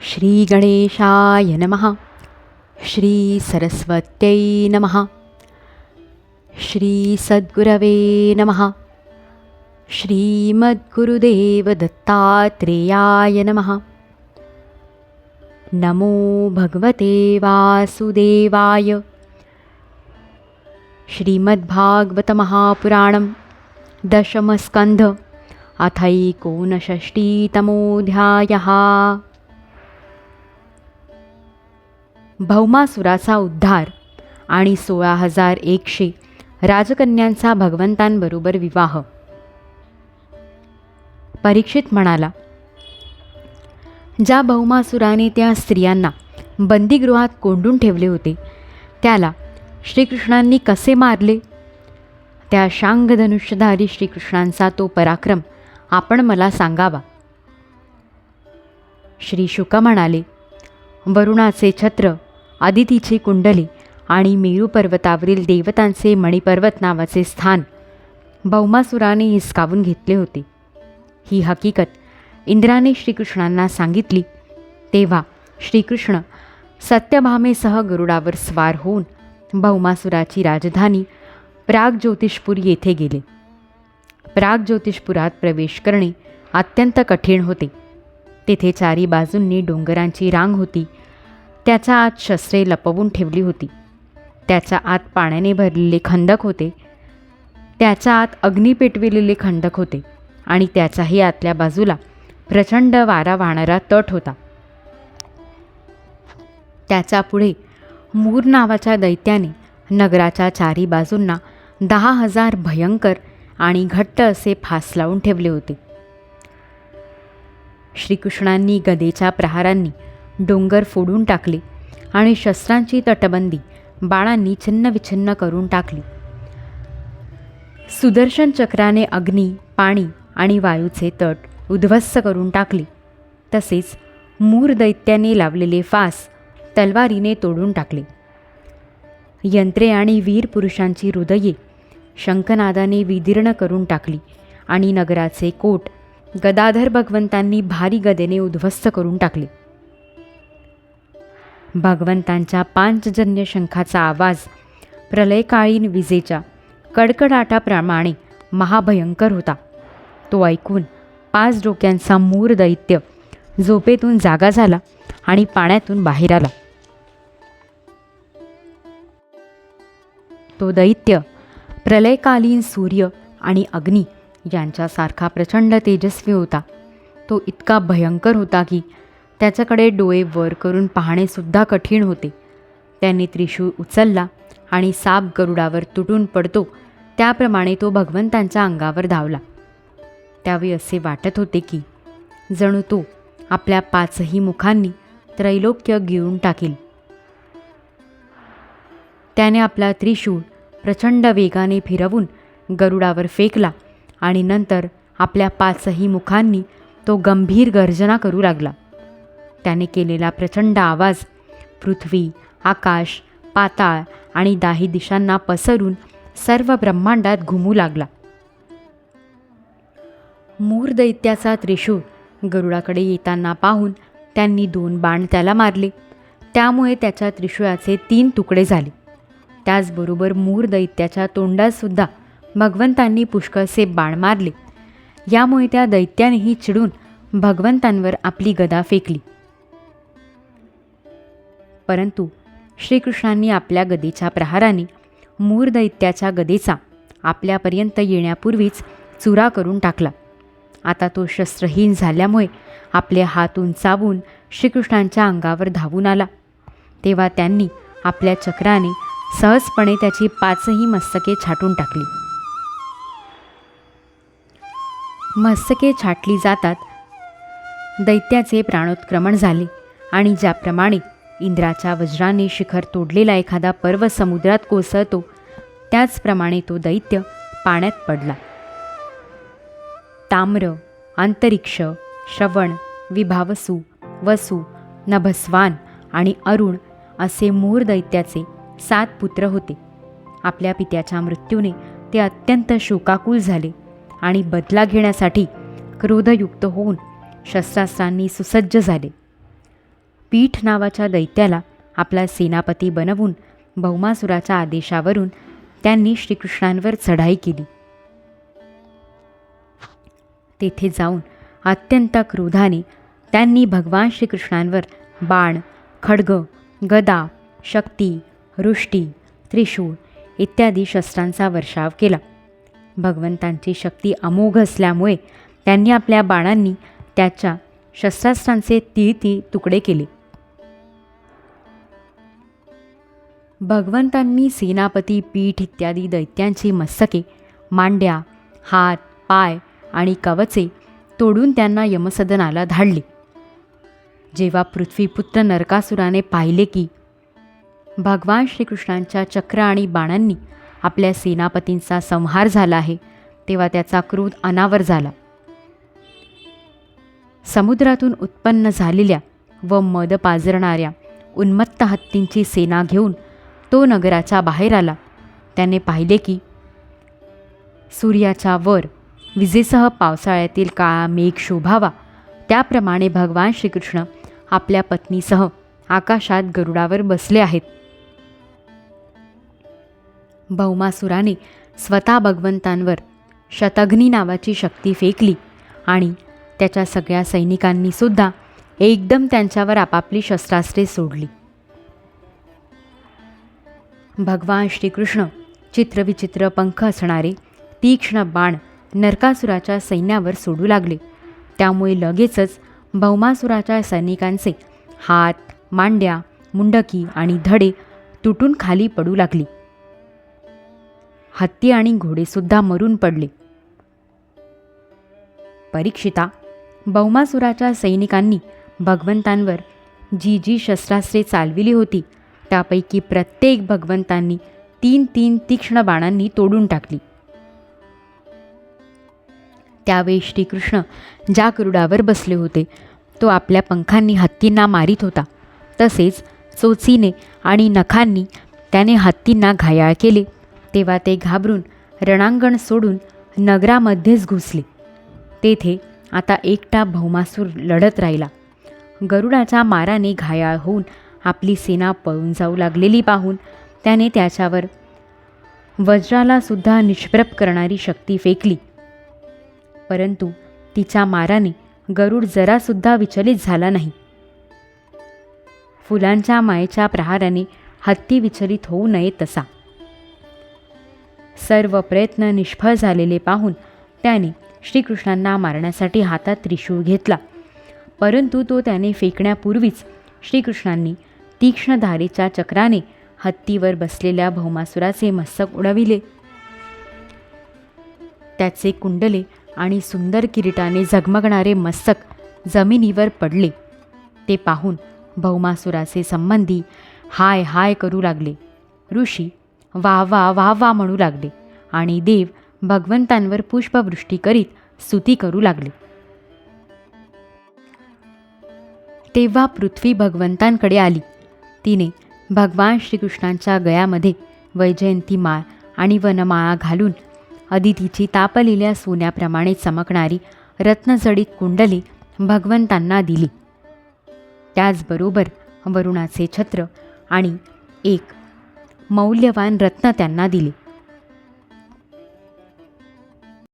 श्रीगणेशाय नमः। श्रीसरस्वत्यै नमः। श्रीसद्गुरवे नमः। श्रीमद्गुरुदेवदत्तात्रेयाय नमः। नमो भगवते वासुदेवाय। श्रीमद्भागवतमहापुराणं दशमस्कन्ध अथैकोनषष्टीतमोऽध्यायः भौमासुराचा उद्धार आणि सोळा हजार एकशे राजकन्यांचा भगवंतांबरोबर विवाह. परीक्षित म्हणाला ज्या भौमासुराने त्या स्त्रियांना बंदीगृहात कोंडून ठेवले होते त्याला श्रीकृष्णांनी कसे मारले? त्या शांगधनुष्यधारी श्रीकृष्णांचा तो पराक्रम आपण मला सांगावा. श्री शुक म्हणाले वरुणाचे छत्र आदितीची कुंडली आणि मेरू पर्वतावरील देवतांचे मणिपर्वत नावाचे स्थान. भौमासुराने हिसकावून घेतले होते. ही हकीकत इंद्राने श्रीकृष्णांना सांगितली. तेव्हा श्रीकृष्ण सत्यभामेसह गरुडावर स्वार होऊन भौमासुराची राजधानी प्राग ज्योतिषपूर येथे गेले. प्राग ज्योतिषपुरात प्रवेश करणे अत्यंत कठीण होते. तेथे चारी बाजूंनी डोंगरांची रांग होती. त्याच्या आत शस्त्रे लपवून ठेवली होती. त्याच्या आत पाण्याने भरलेले खंदक होते. त्याच्या आत अग्नी पेटविलेले खंडक होते आणि त्याच्याही आतल्या बाजूला प्रचंड वारा वाहणारा तट होता. त्याचा पुढे मूर नावाच्या दैत्याने नगराच्या चारी बाजूंना दहा हजार भयंकर आणि घट्ट असे फास लावून ठेवले होते. श्रीकृष्णांनी गदेच्या प्रहारांनी डोंगर फोडून टाकले आणि शस्त्रांची तटबंदी बाळांनी छिन्नविछिन्न करून टाकली. सुदर्शन चक्राने अग्नी पाणी आणि वायूचे तट उद्ध्वस्त करून टाकले. तसेच मूर दैत्याने लावलेले फास तलवारीने तोडून टाकले. यंत्रे आणि वीर पुरुषांची हृदये शंखनादाने विदीर्ण करून टाकली आणि नगराचे कोट गदाधर भगवंतांनी भारी गदेने उद्ध्वस्त करून टाकले. भगवंतांच्या पांचजन्य शंखाचा आवाज प्रलयकाळीन विजेच्या कडकडाटाप्रमाणे महाभयंकर होता. तो ऐकून पाच डोक्यांचा मूर दैत्य झोपेतून जागा झाला आणि पाण्यातून बाहेर आला. तो दैत्य प्रलयकालीन सूर्य आणि अग्नी यांच्यासारखा प्रचंड तेजस्वी होता. तो इतका भयंकर होता की त्याच्याकडे डोळे वर करून पाहणेसुद्धा कठीण होते. त्यांनी त्रिशूळ उचलला आणि साप गरुडावर तुटून पडतो. त्याप्रमाणे तो भगवंतांच्या अंगावर धावला. त्यावेळी असे वाटत होते की जणू तो आपल्या पाचही मुखांनी त्रैलोक्य गिळून टाकील. त्याने आपला त्रिशूळ प्रचंड वेगाने फिरवून गरुडावर फेकला आणि नंतर आपल्या पाचही मुखांनी तो गंभीर गर्जना करू लागला. त्याने केलेला प्रचंड आवाज. पृथ्वी आकाश पाताळ आणि दाही दिशांना पसरून सर्व ब्रह्मांडात घुमू लागला. मूर दैत्याचा त्रिशूळ गरुडाकडे येताना पाहून त्यांनी दोन बाण त्याला मारले. त्यामुळे त्याच्या त्रिशूळाचे तीन तुकडे झाले. त्याचबरोबर मूर दैत्याच्या तोंडातसुद्धा भगवंतांनी पुष्कळसे बाण मारले. यामुळे त्या दैत्यानेही चिडून भगवंतांवर आपली गदा फेकली. परंतु श्रीकृष्णांनी आपल्या गदेच्या प्रहाराने मूर दैत्याच्या गदेचा आपल्यापर्यंत येण्यापूर्वीच चुरा करून टाकला. आता तो शस्त्रहीन झाल्यामुळे आपले हात उंचावून श्रीकृष्णांच्या अंगावर धावून आला. तेव्हा त्यांनी आपल्या चक्राने सहजपणे त्याची पाचही मस्तके छाटून टाकली. मस्तके छाटली जातात दैत्याचे प्राणोत्क्रमण झाले आणि ज्याप्रमाणे इंद्राच्या वज्राने शिखर तोडलेला एखादा पर्व समुद्रात कोसळतो. त्याचप्रमाणे तो दैत्य पाण्यात पडला. ताम्र अंतरिक्ष श्रवण विभावसू वसू नभस्वान आणि अरुण असे मूर दैत्याचे सात पुत्र होते. आपल्या पित्याच्या मृत्यूने ते अत्यंत शोकाकुल झाले आणि बदला घेण्यासाठी क्रोधयुक्त होऊन शस्त्रास्त्रांनी सुसज्ज झाले. पीठ नावाच्या दैत्याला आपला सेनापती बनवून भौमासुराच्या आदेशावरून त्यांनी श्रीकृष्णांवर चढाई केली. तेथे जाऊन अत्यंत क्रोधाने त्यांनी भगवान श्रीकृष्णांवर बाण खड्ग गदा शक्ती वृष्टी त्रिशूळ इत्यादी शस्त्रांचा वर्षाव केला. भगवंतांची शक्ती अमोघ असल्यामुळे त्यांनी आपल्या बाणांनी त्याच्या शस्त्रास्त्रांचे तीळ तुकडे केले. भगवंतांनी सेनापती पीठ इत्यादी दैत्यांची मस्तके मांड्या हात पाय आणि कवचे तोडून त्यांना यमसदनाला धाडले. जेव्हा पृथ्वीपुत्र नरकासुराने पाहिले की भगवान श्रीकृष्णांच्या चक्र आणि बाणांनी आपल्या सेनापतींचा संहार झाला आहे तेव्हा त्याचा क्रोध अनावर झाला. समुद्रातून उत्पन्न झालेल्या व मद पाजरणाऱ्या उन्मत्त हत्तींची सेना घेऊन तो नगराच्या बाहेर आला. त्याने पाहिले की सूर्याच्या वर विजेसह पावसाळ्यातील काळा मेघ शोभावा. त्याप्रमाणे भगवान श्रीकृष्ण आपल्या पत्नीसह आकाशात गरुडावर बसले आहेत. भौमासुराने स्वतः भगवंतांवर शतघ्नी नावाची शक्ती फेकली आणि त्याच्या सगळ्या सैनिकांनीसुद्धा एकदम त्यांच्यावर आपापली शस्त्रास्त्रे सोडली. भगवान श्रीकृष्ण चित्रविचित्र पंख असणारे तीक्ष्ण बाण नरकासुराच्या सैन्यावर सोडू लागले. त्यामुळे लगेचच भौमासुराच्या सैनिकांचे हात मांड्या मुंडकी आणि धडे तुटून खाली पडू लागली. हत्ती आणि घोडेसुद्धा मरून पडले. परीक्षिता भौमासुराच्या सैनिकांनी भगवंतांवर जी जी शस्त्रास्त्रे चालविली होती त्यापैकी प्रत्येक भगवंतांनी तीन तीन तीक्ष्ण बाणांनी तोडून टाकली. त्यावेळी श्रीकृष्ण ज्या गरुडावर बसले होते तो आपल्या पंखांनी हत्तींना मारित होता. तसेच चोचीने आणि नखांनी त्याने हत्तींना घायाळ केले. तेव्हा ते घाबरून रणांगण सोडून नगरामध्येच घुसले. तेथे आता एकटा भौमासूर लढत राहिला. गरुडाच्या माराने घायाळ होऊन आपली सेना पळून जाऊ लागलेली पाहून त्याने त्याच्यावर वज्रालासुद्धा निष्प्रभ करणारी शक्ती फेकली. परंतु तिच्या माराने गरुड जरासुद्धा विचलित झाला नाही. फुलांच्या मायेच्या प्रहाराने हत्ती विचलित होऊ नये तसा. सर्व प्रयत्न निष्फळ झालेले पाहून त्याने श्रीकृष्णांना मारण्यासाठी हातात त्रिशूळ घेतला. परंतु तो त्याने फेकण्यापूर्वीच श्रीकृष्णांनी तीक्ष्णधारीच्या चक्राने हत्तीवर बसलेल्या भौमासुराचे मस्तक उडविले. त्याचे कुंडले आणि सुंदर किरीटाने झगमगणारे मस्तक जमिनीवर पडले. ते पाहून भौमासुराचे संबंधी हाय हाय करू लागले. ऋषी वा वा वा वा म्हणू लागले आणि देव भगवंतांवर पुष्पवृष्टी करीत स्तुती करू लागले. तेव्हा पृथ्वी भगवंतांकडे आली. तिने भगवान श्रीकृष्णांच्या गळ्यामध्ये वैजयंती माळ आणि वनमाळा घालून अदितीची तापलेल्या सोन्याप्रमाणे चमकणारी रत्नजडित कुंडले भगवंतांना दिली. त्याचबरोबर वरुणाचे छत्र आणि एक मौल्यवान रत्न त्यांना दिले.